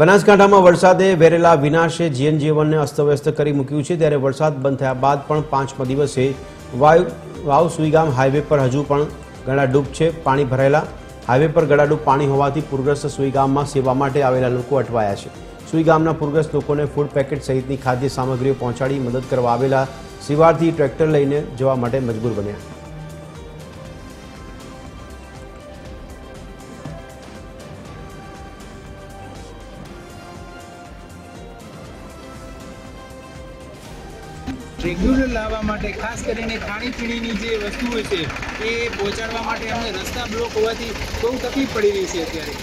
બનાસકાંઠામાં વરસાદે વેરેલા વિનાશે જીવનને અસ્તવ્યસ્ત કરી મૂક્યું છે. ત્યારે વરસાદ બંધ થયા બાદ પણ પાંચમા દિવસે વાયુ, વાવ સુઈગામ હાઈવે પર હજુ પણ ગળાડૂબ છે. પાણી ભરાયેલા હાઈવે પર ગળાડૂબ પાણી હોવાથી પૂરગ્રસ્ત સુઈગામમાં સેવા માટે આવેલા લોકો અટવાયા છે. સુઈગામના પૂરગ્રસ્ત લોકોને ફૂડ પેકેટ સહિતની ખાદ્ય સામગ્રીઓ પહોંચાડી મદદ કરવા આવેલા સિવારથી ટ્રેક્ટર લઈને જવા માટે મજબૂર બન્યા. રેગ્યુલર લાવવા માટે, ખાસ કરીને ખાણીપીણીની જે વસ્તુઓ છે, એ પહોંચાડવા માટે અમને રસ્તા બ્લોક હોવાથી બહુ તકલીફ પડી રહી છે અત્યારે.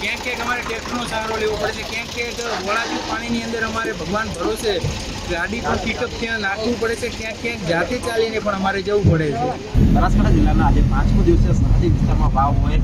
ક્યાંક ક્યાંક અમારે ટેક્ટરનો સહારો લેવો પડે છે, ક્યાંક ક્યાંક વોળાથી પાણીની અંદર અમારે ભગવાન ભરોસે ગાડી પણ પિકઅપ ત્યાં નાખવું પડે છે, ક્યાંક ક્યાંક જાતે ચાલીને પણ અમારે જવું પડે છે. બનાસકાંઠા જિલ્લાના આજે પાંચમો દિવસે સરહદી વિસ્તારમાં વાવ હોય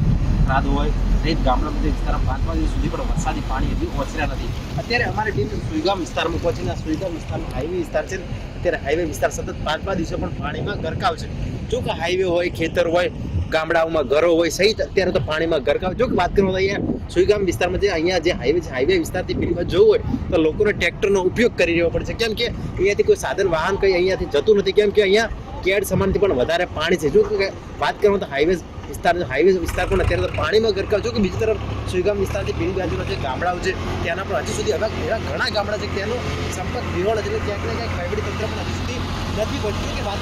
થરાદ હોય, રેત ગામડા બધા વિસ્તારમાં પાંચમા દિવસ સુધી પણ વરસાદી પાણી હજી ઓછર્યા નથી. અત્યારે અમારી ટીમ સુઈગામ વિસ્તારમાં પહોંચીને સુઈગામ વિસ્તારમાં હાઈવે વિસ્તાર છે અત્યારે હાઈવે વિસ્તાર સતત પાંચમા દિવસે પણ પાણીમાં ગરકાવ છે. જો કે હાઈવે હોય, ખેતર હોય, ગામડાઓમાં ઘરો હોય, સહિત અત્યારે તો પાણીમાં ગરકાવ. જો કે વાત કરું અહીંયા સુઈગામ વિસ્તારમાં જે અહીંયા જે હાઈવે છે હાઈવે વિસ્તારથી પેલી જવું હોય, તો લોકોને ટ્રેક્ટરનો ઉપયોગ કરી રહ્યો પડે છે. કેમ કે અહીંયાથી કોઈ સાધન, વાહન કંઈ અહીંયાથી જતું નથી. કેમ કે અહીંયા કેડ સમાનથી પણ વધારે પાણી છે. જો કે વાત કરું તો હાઈવે વિસ્તાર હાઈવે વિસ્તાર પણ અત્યારે પાણીમાં ગરકાવ જો કે બીજી તરફ સુઈગામ વિસ્તારથી પેલી બાજુના જે ગામડાઓ છે, ત્યાંના પણ હજી સુધી એવા એવા ઘણા ગામડા છે ત્યાંનો સંપર્ક વિરોળ છે ક્યાંક ને ક્યાંક વહીવટી તંત્ર પણ હજી સુધી નથી બચતું કે વાત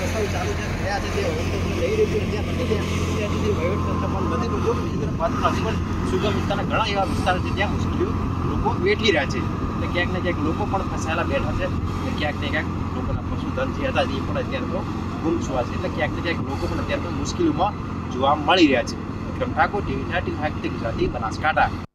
રસ્તાઓ ચાલુ છે થયા છે લઈ રહ્યું છે નથી વહીવટી પણ નથી પહોંચ્યું. બીજી તરફ વાત હજી પણ સુગમ વિસ્તારના ઘણા એવા વિસ્તાર છે ત્યાં મુશ્કેલીઓ લોકો વેઠી રહ્યા છે. એટલે ક્યાંક ને ક્યાંક લોકો પણ ફસાયેલા બેઠા છે એટલે ક્યાંક ને ક્યાંક લોકોના પશુધન જે હતા એ પણ અત્યારે તો ગુમ જોવા છે. એટલે ક્યાંક ને ક્યાંક લોકો પણ અત્યારે મુશ્કેલીમાં જોવા મળી રહ્યા છે. Vikram Thakor TV thirty Gujarati, Banaskantha.